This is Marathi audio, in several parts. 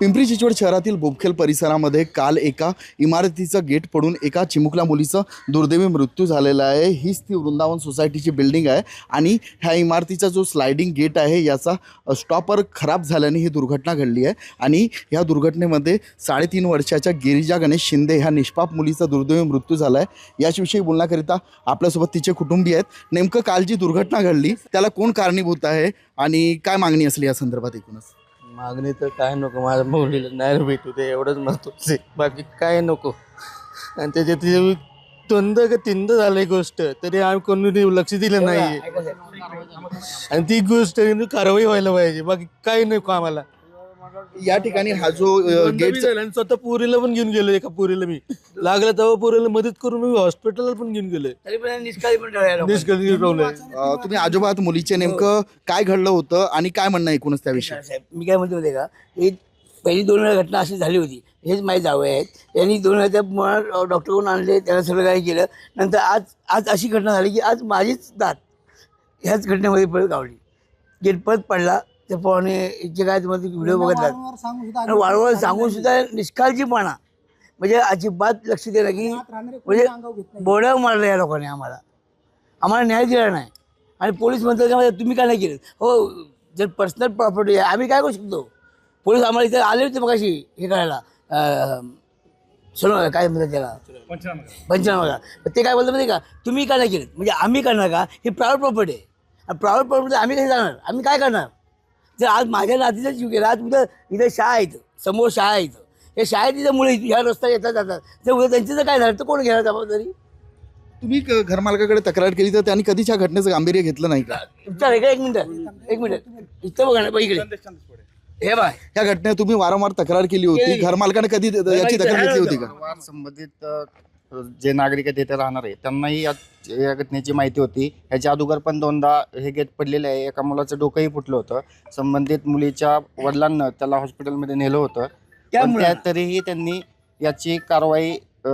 पिंपरी चिंचवड शहरातील बोपखेल परिसरामध्ये काल एका इमारतीचं गेट पडून एका चिमुकल्या मुलीचं दुर्दैवी मृत्यू झालेला आहे. हीच ती वृंदावन सोसायटीची बिल्डिंग आहे आणि ह्या इमारतीचा जो स्लायडिंग गेट आहे याचा स्टॉपर खराब झाल्याने ही दुर्घटना घडली आहे. आणि ह्या दुर्घटनेमध्ये साडेतीन वर्षाच्या गिरिजा गणेश शिंदे ह्या निष्पाप मुलीचा दुर्दैवी मृत्यू झाला आहे याच्याविषयी बोलण्याकरिता आपल्यासोबत तिचे कुटुंबीय आहेत. नेमकं काल जी दुर्घटना घडली त्याला कोण कारणीभूत आहे आणि काय मागणी असली या संदर्भात एकूणच? मागणी तर काय नको माझ्या मुलीला नाही भेटू दे एवढंच म्हणतो आहे बाकी काय नको. आणि त्याच्यात ते दोनदा का तीनदा झालंय गोष्ट. तरी आम्ही कोणी लक्ष दिलं नाही आणि ती गोष्ट कारवाई व्हायला पाहिजे. बाकी काही नको आम्हाला. या ठिकाणी हा जो गेट स्वतः पुरीला पण घेऊन गेलो एका पुरीला मी. लागलं तेव्हा पुरीला मदत करून मी हॉस्पिटलला पण घेऊन गेलोय. तरी पण निष्काळी पण ठेवायला निष्काळजी ठेवलंय. तुम्ही आजोबात मुलीचे नेमकं काय घडलं होतं आणि काय म्हणणं एकूणच त्याविषयी साहेब. मी काय म्हणतो आहे का? ही पहिली दोन वेळा घटना अशी झाली होती. हेच माझे जावे आहेत. यांनी दोन वेळा त्या मुळात डॉक्टरकडून आणले त्याला सगळं काही केलं. नंतर आज आज अशी घटना झाली की आज माझीच दात ह्याच घटनेमध्ये परत गावली. गेट परत पडला त्या पोहाने जे काय तुम्हाला व्हिडिओ बघितला वारंवार सांगून सुद्धा निष्काळजीपणा. म्हणजे अजिबात लक्ष देणं की म्हणजे बोड्या मारलं या लोकांनी आम्हाला. आम्हाला न्याय दिला नाही. आणि पोलीस म्हणतात का म्हणजे तुम्ही काय नाही केलं? हो जर पर्सनल प्रॉपर्टी आहे आम्ही काय करू शकतो? पोलीस आम्हाला इथे आले होते मग हे करायला. सोनं काय म्हणतात त्याला? पंचनामा ते काय बोलतात माहिती आहे का? तुम्ही काय नाही केलं? म्हणजे आम्ही करणार का? ही प्रायव्हेट प्रॉपर्टी आहे. प्रायव्हेट प्रॉपर्टी आम्ही कधी जाणार? आम्ही काय करणार? जर आज माझ्या नातीचा जीव गेला आज उद्या इथं शाळा आहे इथं समोर शाळा आहे इथं. या शाळेत इथं मुलं इथं ह्या रस्ता येतात जातात. जर उद्या त्यांचं जर काय झालं तर कोण घेणार जबाबदारी? तुम्ही क- घरमालकाकडे तक्रार केली तर त्यांनी कधीच्या घटनेचं गांभीर्य घेतलं नाही का? तुमचा वेगळा एक मिनिट एक मिनिट. इथं बघा ना बघ इकडे. हे बाय या घटनेत तुम्ही वारंवार तक्रार केली होती. केली. घरमालकाने कधी याची दखल घेतली होती का? वाद संबंधित अ, जे नागरिक आहेत तिथे राहणार आहे. त्यांनाही या या घटनेची माहिती होती. याच्या अगोदर पण दोनदा हे गेट पडलेले आहे. एका मुलाचं डोकंही फुटलं होतं. संबंधित मुलीच्या वडिलांना त्याला हॉस्पिटलमध्ये नेलं होतं. त्या पण मुलाला? त्या- तरीही त्यांनी याची कारवाई अ,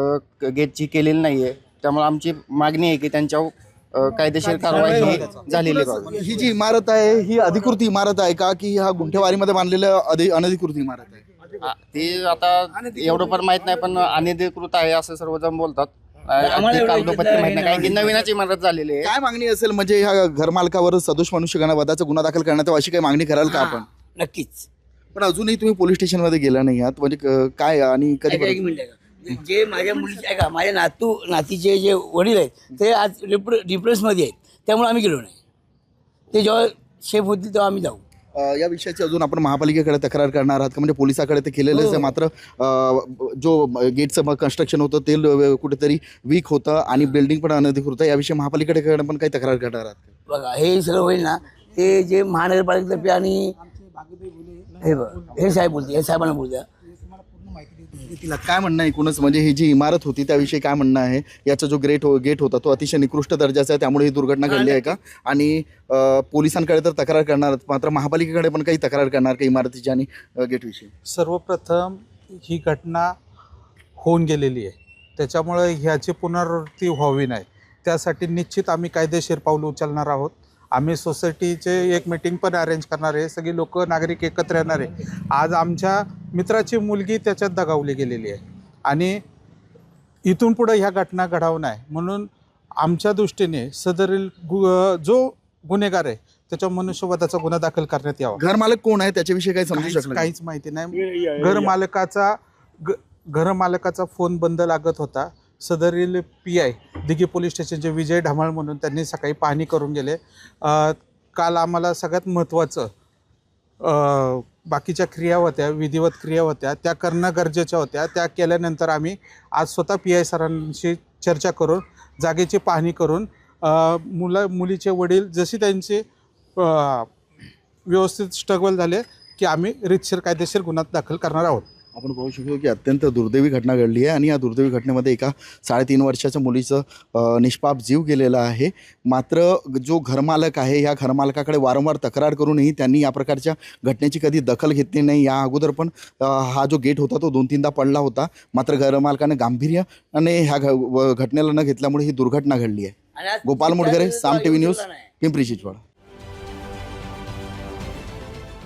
गेटची केलेली नाहीये. त्यामुळे आमची मागणी आहे की त्यांच्यावर अ, कायदेशीर कारवाई ही झालेली पाहिजे ही जी इमारत आहे ही अधिकृत इमारत आहे का? की हा गुंठेवारीमध्ये बांधलेलं अधि अनधिकृत इमारत आहे? ते आता एवढं पण माहीत नाही पण अनधिकृत आहे असं सर्वजण बोलतात. अ, आम्हाला ते एवढं कागदोपत्री इथलं माहीत नाही कारण की नवीनच इमारत झालेली आहे. काय मागणी असेल? म्हणजे ह्या घरमालकावर सदोष मनुष्य वधाचा गुन्हा दाखल करण्यात यावा अशी काही मागणी कराल का आपण? नक्कीच. पण अजूनही तुम्ही पोलीस स्टेशनमध्ये गेला नाही आहात. म्हणजे क- काय आणि कधी ऐका एक मिनिट ऐका. जे माझ्या मुलीचे ऐका माझ्या नातू नातीचे जे वडील आहेत ते आज डिफरन्समध्ये आहेत. त्यामुळे आम्ही गेलो नाही. ते जेव्हा शेफ होतील तेव्हा आम्ही जाऊ. अ, या विषयाची अजून आपण महापालिकेकडे तक्रार करणार आहात का? म्हणजे पोलिसाकडे ते केलेलंच आहे मात्र अ, जो गेटचं कन्स्ट्रक्शन होतं ते ल- कुठेतरी वीक होतं आणि बिल्डिंग पण अनधिकृत आहे याविषयी महापालिकेकडे पण काही तक्रार करणार आहात का? बघा हे सगळं होईल ना? ते जे महानगरपालिकेतर्फे आणि हे बघ हे साहेब बोलते हे साहेबांना बोलत्या तिला काय म्हणणं आहे एकूणच? म्हणजे ही जी इमारत होती त्याविषयी काय म्हणणं आहे? याचा जो ग्रेट हो गेट होता तो अतिशय निकृष्ट दर्जाचा आहे. त्यामुळे ही दुर्घटना घडली आहे का? आणि अ, पोलिसांकडे तर तक्रार करणार मात्र महापालिकेकडे पण काही तक्रार करणार का इमारतीची आणि अ, गेटविषयी सर्वप्रथम ही घटना होऊन गेलेली आहे. त्याच्यामुळे ह्याची पुनरावृत्ती व्हावी नाही. त्यासाठी निश्चित आम्ही कायदेशीर पाऊल उचलणार आहोत. आम्ही सोसायटीचे एक मीटिंग पण अरेंज करणार आहे. सगळी लोक नागरिक एकत्र येणार आहे. आज आमच्या मित्राची मुलगी त्याच्यात दगावली गेलेली आहे. आणि इथून पुढे ह्या घटना घडावू नये म्हणून आमच्या दृष्टीने सदरील गु जो गुन्हेगार आहे त्याच्या मनुष्यवधाचा गुन्हा दाखल करण्यात यावा. घरमालक कोण आहे? त्याच्याविषयी काही समजू काहीच शकलं? काहीच माहिती नाही. घर मालकाचा ग- घर मालकाचा फोन बंद लागत होता. सदरील पी आय दिघी पोलीस स्टेशनचे विजय ढामाळ म्हणून त्यांनी सकाळी पाहणी करून गेले. अ, काल आम्हाला सगळ्यात महत्त्वाचं अ, बाकीच्या क्रिया होत्या विधिवत क्रिया होत्या त्या करणं गरजेच्या होत्या. त्या केल्यानंतर आम्ही आज स्वतः पी आय सरांशी चर्चा करून जागेची पाहणी करून मुलं मुला मुलीचे वडील जशी त्यांचे व्यवस्थित स्ट्रगल झाले की आम्ही रितशीर कायदेशीर गुन्हा दाखल करणार आहोत. आपण पाहू शकतो की अत्यंत दुर्दैवी घटना घडली आहे आणि या दुर्दैवी घटनेमध्ये एका साडेतीन वर्षाच्या मुलीचं निष्पाप जीव गेलेला आहे. मात्र जो घरमालक आहे या घरमालकाकडे वारंवार तक्रार करूनही त्यांनी या प्रकारच्या घटनेची कधी दखल घेतली नाही. या अगोदर पण हा जो गेट होता तो दोन तीनदा पडला होता. मात्र घरमालकाने गांभीर्याने ह्या घटनेला न घेतल्यामुळे ही दुर्घटना घडली आहे. Gopal Mudgare Saam T V news. Pimpri Chinchwad.